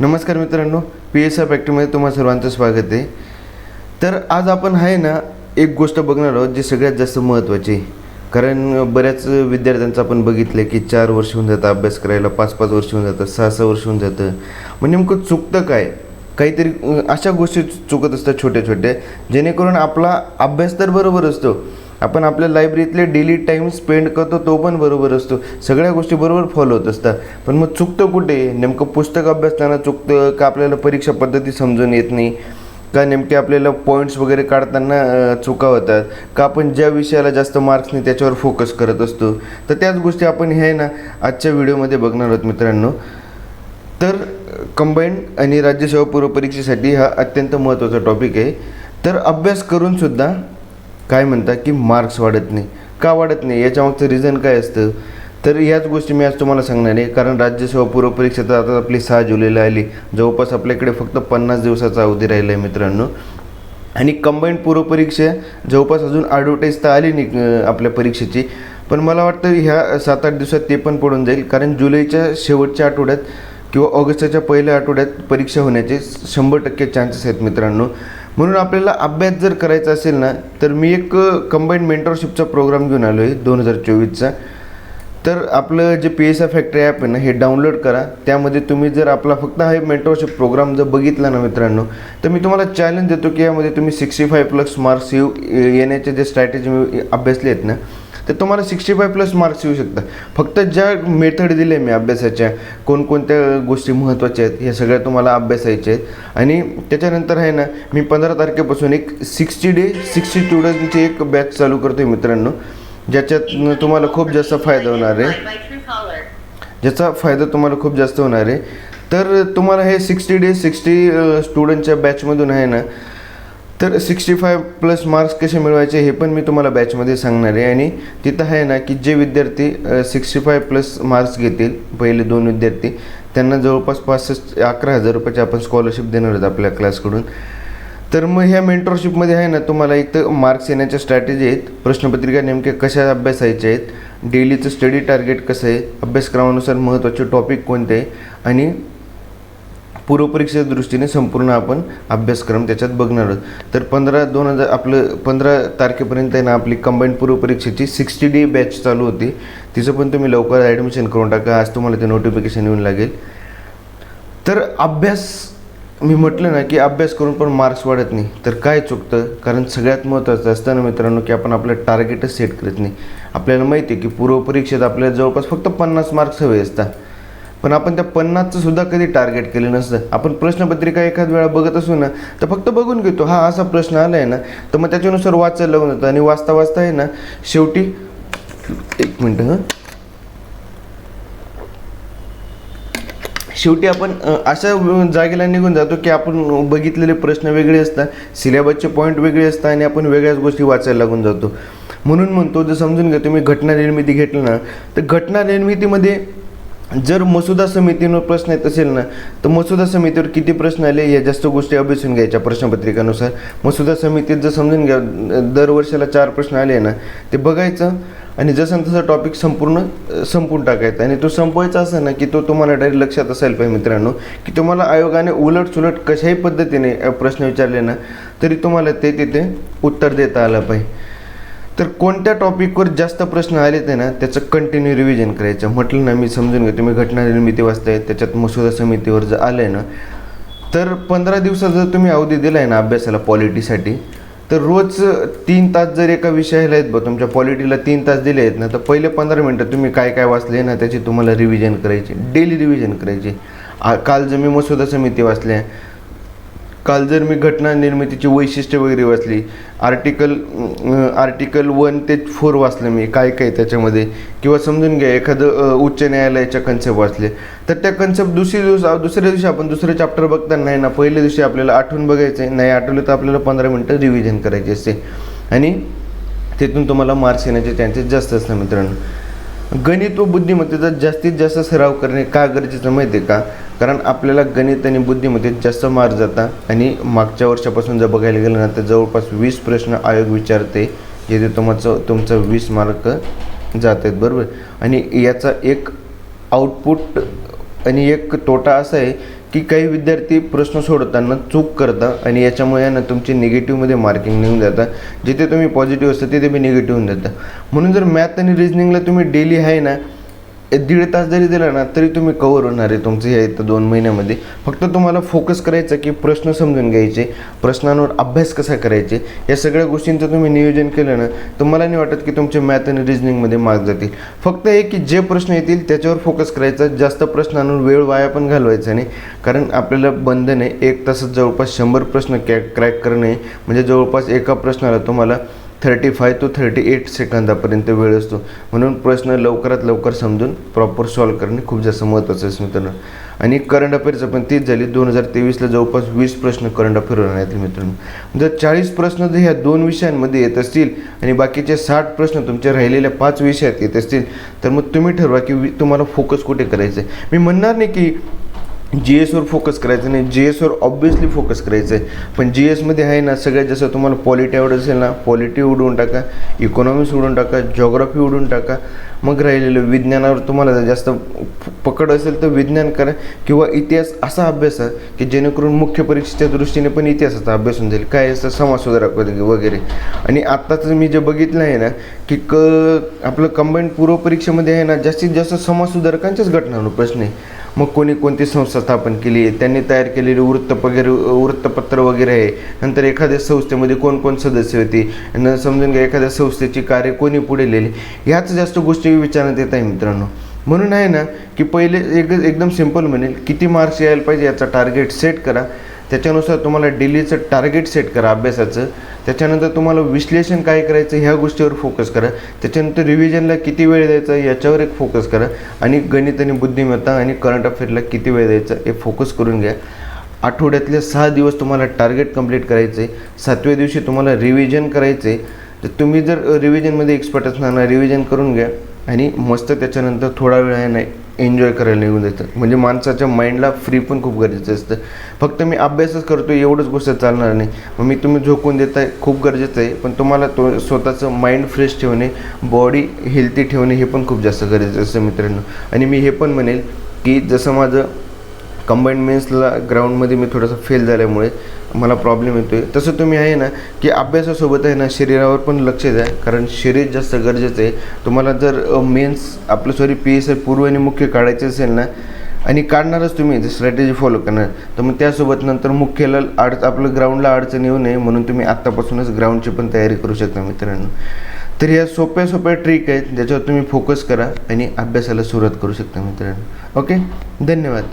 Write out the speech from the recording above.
नमस्कार मित्रांनो P S R फॅक्टरीमध्ये तुम्हाला सर्वांचं स्वागत आहे. तर आज आपण आहे ना एक गोष्ट बघणार आहोत जी सगळ्यात जास्त महत्त्वाची आहे. कारण बऱ्याच विद्यार्थ्यांचं आपण बघितलं की चार वर्ष होऊन जातं अभ्यास करायला पाच पाच वर्ष होऊन जातं सहा सहा वर्ष होऊन जातं. मग नेमकं चुकतं काय? काहीतरी अशा गोष्टी चुकत असतात छोट्या छोट्या जेणेकरून आपला अभ्यास तर बरोबर असतो आपण आपल्या लायब्ररीतले डेली टाईम स्पेंड करतो तो पण बरोबर असतो. सगळ्या गोष्टी बरोबर फॉलो होत असतात. पण मग चुकतं कुठे? नेमकं पुस्तक अभ्यासताना चुकतं का आपल्याला परीक्षा पद्धती समजून येत नाही? का नेमके आपल्याला पॉईंट्स वगैरे काढताना चुका होतात? का आपण ज्या विषयाला जास्त मार्क्स नाही त्याच्यावर फोकस करत असतो? तर त्याच गोष्टी आपण हे ना आजच्या व्हिडिओमध्ये बघणार आहोत मित्रांनो. तर कंबाईंड आणि राज्यसेवा पूर्व परीक्षेसाठी हा अत्यंत महत्त्वाचा टॉपिक आहे. तर अभ्यास करूनसुद्धा काय म्हणता की मार्क्स वाढत नाही. का वाढत नाही? याच्यामागचं रिझन काय असतं? तर याच गोष्टी मी आज तुम्हाला सांगणार आहे. कारण राज्यसेवा पूर्व परीक्षा तर आता आपली सहा जुलैला आली. जवळपास आपल्याकडे फक्त पन्नास दिवसाचा अवधी राहिला आहे मित्रांनो. आणि कंबाईंड पूर्वपरीक्षा जवळपास अजून ॲडव्हर्टाईज तर आली नाही आपल्या परीक्षेची. पण मला वाटतं ह्या सात आठ दिवसात ते पण पडून जाईल. कारण जुलैच्या शेवटच्या आठवड्यात किंवा ऑगस्टच्या पहिल्या आठवड्यात परीक्षा होण्याचे शंभर टक्के चान्सेस आहेत मित्रांनो. म्हणून आपल्याला अभ्यास जर करायचा असेल ना तर मी एक कंबाईंड मेंटरशिपचा प्रोग्राम घेऊन आलो आहे दोन हजार चोवीसचा. तर आपलं जे P S I factory app आहे ना हे डाउनलोड करा. त्यामध्ये तुम्ही जर आपला फक्त हा मेंटरशिप प्रोग्राम जर बघितला ना मित्रांनो तर मी तुम्हाला चॅलेंज देतो की यामध्ये तुम्ही सिक्स्टी फाय प्लस मार्क्स येऊ येण्याचे जे स्ट्रॅटेजी मी अभ्यासले आहेत ना तर तुम्हाला सिक्स्टी फाय प्लस मार्क्स येऊ शकतात. फक्त ज्या मेथड दिले मी अभ्यासाच्या कोणकोणत्या गोष्टी महत्त्वाच्या आहेत ह्या सगळ्या तुम्हाला अभ्यासायच्या आहेत. आणि त्याच्यानंतर आहे ना मी पंधरा तारखेपासून एक सिक्स्टी डे सिक्स्टी स्टुडंटची एक बॅच चालू करतो आहे मित्रांनो ज्याच्यात तुम्हाला खूप जास्त फायदा होणार आहे. ज्याचा फायदा तुम्हाला खूप जास्त होणार आहे. तर तुम्हाला हे सिक्स्टी डे सिक्स्टी स्टुडंटच्या बॅचमधून आहे ना तर सिक्स्टी फाय प्लस मार्क्स कसे मिळवायचे हे पण मी तुम्हाला बॅचमध्ये सांगणार आहे. आणि तिथं आहे ना की जे विद्यार्थी सिक्स्टी फाय प्लस मार्क्स घेतील पहिले दोन विद्यार्थी त्यांना जवळपास पासष्ट अकरा हजार रुपयाची आपण स्कॉलरशिप देणार आहोत आपल्या क्लासकडून तर मग ह्या मेंटरशिपमध्ये आहे ना तुम्हाला एक तर मार्क्स येण्याच्या स्ट्रॅटेजी आहेत. प्रश्नपत्रिका नेमक्या कशा अभ्यासायच्या आहेत. डेलीचं स्टडी टार्गेट कसं आहे. अभ्यासक्रमानुसार महत्त्वाचे टॉपिक कोणते आहे. आणि पूर्वपरीक्षेच्या दृष्टीने संपूर्ण आपण अभ्यासक्रम त्याच्यात बघणार आहोत. तर पंधरा दोन हजार आपलं पंधरा तारखेपर्यंत आहे ना आपली कंबाईंड पूर्वपरीक्षेची सिक्स्टी डे बॅच चालू होती. तिचं पण तुम्ही लवकर ॲडमिशन करून टाका. आज तुम्हाला ते नोटिफिकेशन येऊन लागेल. तर अभ्यास मी म्हटलं ना की अभ्यास करून पण मार्क्स वाढत नाही. तर काय चुकतं? कारण सगळ्यात महत्त्वाचं असतं ना मित्रांनो की आपण आपलं टार्गेटच सेट करत नाही. आपल्याला माहिती आहे की पूर्वपरीक्षेत आपल्याला जवळपास फक्त पन्नास मार्क्स हवे असतात. पण आपण त्या पन्नासचं सुद्धा कधी टार्गेट केलं नसतं. आपण प्रश्नपत्रिका एखाद वेळा बघत असू ना तर फक्त बघून घेतो. हा असा प्रश्न आला आहे ना तर मग त्याच्यानुसार वाचायला लागून जातं आणि वाचता वाचता आहे ना शेवटी एक मिनटं हां. शेवटी आपण अशा जागेला निघून जातो की आपण बघितलेले प्रश्न वेगळे असतात सिलेबसचे पॉईंट वेगळे असतात आणि आपण वेगळ्याच गोष्टी वाचायला लागून जातो. म्हणून म्हणतो जर समजून घ्या तुम्ही घटना निर्मिती घेतलं ना तर घटना निर्मितीमध्ये जर मसुदा समितीवर प्रश्न येत असेल ना तर मसुदा समितीवर किती प्रश्न आले या जास्त गोष्टी अभ्यासून घ्यायच्या प्रश्नपत्रिकानुसार. मसुदा समितीत जर समजून घ्या दर वर्षाला चार प्रश्न आले ना ते बघायचं आणि जसं तसं टॉपिक संपूर्ण संपून टाकायचा. आणि तो संपवायचा असं ना की तो तुम्हाला डायरेक्ट लक्षात असायला पाहिजे मित्रांनो की तुम्हाला आयोगाने उलट सुलट कशाही पद्धतीने प्रश्न विचारले ना तरी तुम्हाला ते तिथे उत्तर देता आलं पाहिजे. तर कोणत्या टॉपिकवर जास्त प्रश्न आले ते ना त्याचं कंटिन्यू रिव्हिजन करायचं. म्हटलं ना मी समजून घेतो. तुम्ही घटना निर्मिती वाचताय त्याच्यात मसुदा समितीवर जर आलं आहे ना तर पंधरा दिवसात जर तुम्ही अवधी दिला आहे ना अभ्यासाला पॉलिटीसाठी तर रोज तीन तास जर एका विषयाला आहेत बघ तुमच्या पॉलिटीला तीन तास दिले आहेत ना तर पहिले पंधरा मिनटं तुम्ही काय काय वाचले ना त्याची तुम्हाला रिव्हिजन करायची. डेली रिव्हिजन करायची. काल जर मी मसुदा समिती वाचल्या काल जर मी घटना निर्मितीची वैशिष्ट्य वगैरे वाचली आर्टिकल आर्टिकल वन ते फोर वाचलं मी काय काय त्याच्यामध्ये. किंवा समजून घ्या एखादं उच्च न्यायालयाच्या कन्सेप्ट वाचले. तर त्या कन्सेप्ट दुसरी दिवस दुसऱ्या दिवशी आपण दुसरे चॅप्टर बघताना नाही ना पहिल्या दिवशी आपल्याला आठवून बघायचं आहे नाही आठवलं तर आपल्याला पंधरा मिनटं रिव्हिजन करायचे असते. आणि तिथून तुम्हाला मार्क्स येण्याचे चान्सेस जास्त असतात मित्रांनो. गणित व बुद्धिमत्तेचा जास्तीत जास्त सराव करणे का गरजेचं माहिती आहे का? कारण आपल्याला गणित आणि बुद्धिमत्तेत जास्त मार्क जाता आणि मागच्या वर्षापासून जर बघायला गेलं ना तर जवळपास वीस प्रश्न आयोग विचारते जेथे तुमचं तुमचं वीस मार्क जात आहेत बरोबर? आणि याचा एक आउटपुट आणि एक तोटा असा आहे की काही विद्यार्थी प्रश्न सोडताना चूक करतात आणि याच्यामुळे ना तुमचे निगेटिव्हमध्ये मार्किंग निघून जातं. जिथे तुम्ही पॉझिटिव्ह असतं तिथे बी निगेटिव्ह होऊन जातं. म्हणून जर मॅथ आणि रिजनिंगला तुम्ही डेली आहे ना दीड तास जरी दिला ना तरी तुम्ही कवर होणार आहे तुमचं हे येतं दोन महिन्यामध्ये. फक्त तुम्हाला फोकस करायचं की प्रश्न समजून घ्यायचे प्रश्नांवर अभ्यास कसा करायचे या सगळ्या गोष्टींचं तुम्ही नियोजन केलं ना तर मला नाही वाटत की तुमचे मॅथ आणि रिजनिंगमध्ये मार्क जातील. फक्त हे की जे प्रश्न येतील त्याच्यावर फोकस करायचा जास्त प्रश्नांवर वेळ वाया पण घालवायचा नाही. कारण आपल्याला बंधन आहे एक तासात जवळपास शंभर प्रश्न कॅ क्रॅक करणे म्हणजे जवळपास एका प्रश्नाला तुम्हाला thirty five to thirty eight सेकंदापर्यंत वेळ असतो. म्हणून प्रश्न लवकरात लवकर समजून प्रॉपर सॉल्व करणे खूप जास्त महत्त्वाचं आहे मित्रांनो. आणि करंट अफेअरचं पण तीच झाली. दोन हजार तेवीसला जवळपास वीस प्रश्न करंट अफेअरवर आहेत मित्रांनो. जर चाळीस प्रश्न जर ह्या दोन विषयांमध्ये येत असतील आणि बाकीचे साठ प्रश्न तुमच्या राहिलेल्या पाच विषयात येत असतील तर मग तुम्ही ठरवा की तुम्हाला फोकस कुठे करायचं आहे मी म्हणणार नाही की जी एसवर फोकस करायचं नाही. जी एसवर ऑब्विसली फोकस करायचं आहे पण जी एसमध्ये आहे ना सगळ्यात जास्त तुम्हाला पॉलिटी आवड असेल ना पॉलिटी उडवून टाका इकॉनॉमिक्स उडवून टाका जॉग्राफी उडवून टाका मग राहिलेलं विज्ञानावर तुम्हाला जर जास्त पकड असेल तर विज्ञान करा किंवा इतिहास असा अभ्यास आहे की जेणेकरून मुख्य परीक्षेच्या दृष्टीने पण इतिहासाचा अभ्यास होऊन जाईल. काय असतं? समाजसुधारक वगैरे वगैरे. आणि आत्ताच मी जे बघितलं आहे ना की क आपलं कंबाईंड पूर्व परीक्षेमध्ये आहे ना जास्तीत जास्त समाजसुधारकांच्याच घटनांवर प्रश्न आहे. मग कोणी कोणती संस्था स्थापन केली? त्यांनी तयार केलेली वृत्त वगैरे वृत्तपत्र वगैरे आहे. नंतर एखाद्या संस्थेमध्ये कोण कोण सदस्य होती? न समजून घ्या एखाद्या संस्थेची कार्य कोणी पुढे लिहिली ह्याच जास्त गोष्टी विचारण्यात येत आहे मित्रांनो. म्हणून आहे ना की पहिले एक एकदम सिंपल म्हणेल किती मार्क्स यायला पाहिजे याचा टार्गेट सेट करा. त्याच्यानुसार तुम्हाला डेलीचं टार्गेट सेट करा अभ्यासाचं. त्याच्यानंतर तुम्हाला विश्लेषण काय करायचं ह्या गोष्टीवर फोकस करा. त्याच्यानंतर रिव्हिजनला किती वेळ द्यायचा याच्यावर एक फोकस करा. आणि गणित आणि बुद्धिमत्ता आणि करंट अफेअरला किती वेळ द्यायचा हे फोकस करून घ्या. आठवड्यातले सहा दिवस तुम्हाला टार्गेट कंप्लीट करायचं. आहे सातव्या दिवशी तुम्हाला रिव्हिजन करायचं. आहे तर तुम्ही जर रिव्हिजनमध्ये एक्सपर्ट असणार ना रिव्हिजन करून घ्या. आणि मस्त त्याच्यानंतर थोडा वेळ आहे नाही एन्जॉय करायला निघून जायचं. म्हणजे माणसाच्या माइंडला फ्री पण खूप गरजेचं असतं. फक्त मी अभ्यासच करतो एवढंच गोष्ट चालणार नाही. मग मी तुम्ही झोकून देताय खूप गरजेचं आहे. पण तुम्हाला तो स्वतःचं माइंड फ्रेश ठेवणे बॉडी हेल्दी ठेवणे हे पण खूप जास्त गरजेचं असतं मित्रांनो. आणि मी हे पण म्हणेल की जसं माझं कंबाईंड मेन्सला ग्राउंडमध्ये मी थोडंसं फेल झाल्यामुळे मला प्रॉब्लेम येतो आहे तसं तुम्ही आहे ना की अभ्यासासोबत आहे ना शरीरावर पण लक्ष द्या. कारण शरीर जास्त गरजेचं आहे. तुम्हाला जर मेन्स आपलं सॉरी पी एस आय पूर्व आणि मुख्य काढायचं असेल ना आणि काढणारच तुम्ही जर स्ट्रॅटेजी फॉलो करणार. तर मग त्यासोबत नंतर मुख्यला अड आपलं ग्राउंडला अडचण येऊ नये म्हणून तुम्ही आत्तापासूनच ग्राउंडची पण तयारी करू शकता मित्रांनो. तर ह्या सोप्या सोप्या ट्रिक आहेत ज्याच्यावर तुम्ही फोकस करा आणि अभ्यासाला सुरुवात करू शकता मित्रांनो. ओके धन्यवाद.